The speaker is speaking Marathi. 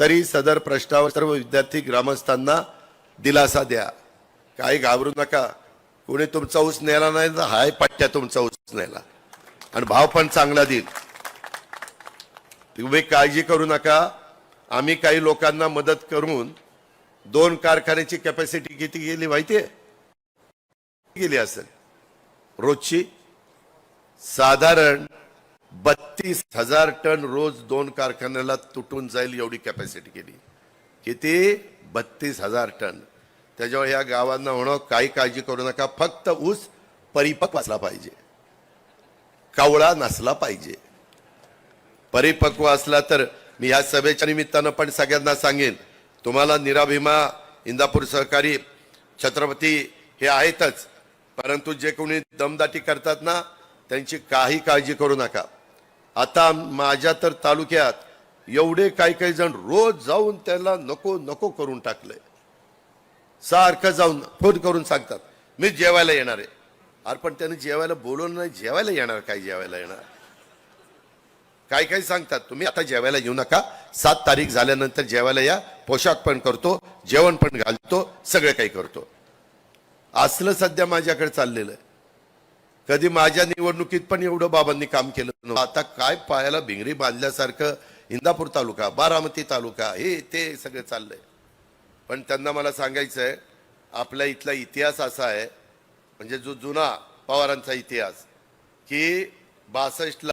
तरी सदर प्रश्नावर सर्व विद्यार्थी ग्रामस्थांना दिलासा द्या. काही घाबरू नका. कोणी तुमचा ऊस नेला नाही तर हाय पट्ट्या तुमचा ऊस नेला. आणि भाव पण चांगला देईल. तुम्ही काळजी करू नका. आम्ही काही लोकांना मदत करून दोन कारखान्याची कॅपॅसिटी किती गेली माहितीये? गेली असेल. रोजची साधारण बत्तीस हजार टन रोज दोन कारखान्याला तुटून जाईल एवढी कॅपॅसिटी केली. किती? बत्तीस हजार टन. त्याच्यामुळे या गावांना होणं काही काळजी करू नका. फक्त ऊस परिपक्व असला पाहिजे. कावळा नसला पाहिजे. परिपक्व असला तर मी या सभेच्या निमित्तानं पण सगळ्यांना सांगेन तुम्हाला निराभिमा इंदापूर सहकारी छत्रपती हे आहेतच. परंतु जे कोणी दमदाटी करतात ना त्यांची काही काळजी करू नका. आता माझ्या तर तालुक्यात एवढे काही काही जण रोज जाऊन त्याला नको नको करून टाकलंय सारखं जाऊन फोन करून सांगतात मी जेवायला येणार आहे. अरे पण त्याने जेवायला बोलवलं नाही जेवायला येणार काय जेवायला येणार? काय काय सांगतात तुम्ही आता जेवायला येऊ नका. सात तारीख झाल्यानंतर जेवायला या. पोशाख पण करतो जेवण पण घालतो सगळं काही करतो. असलं सध्या माझ्याकडे चाललेलं आहे. कधी माझ्या निवडणुकीत पण एवढं बाबांनी काम केलं नव्हतं. आता काय पायाला भिंगरी बांधल्यासारखं इंदापूर तालुका बारामती तालुका हे ते सगळं चाललंय. पण त्यांना मला सांगायचं आहे आपल्या इथला इतिहास असा आहे म्हणजे जो जुना पवारांचा इतिहास की बासष्टला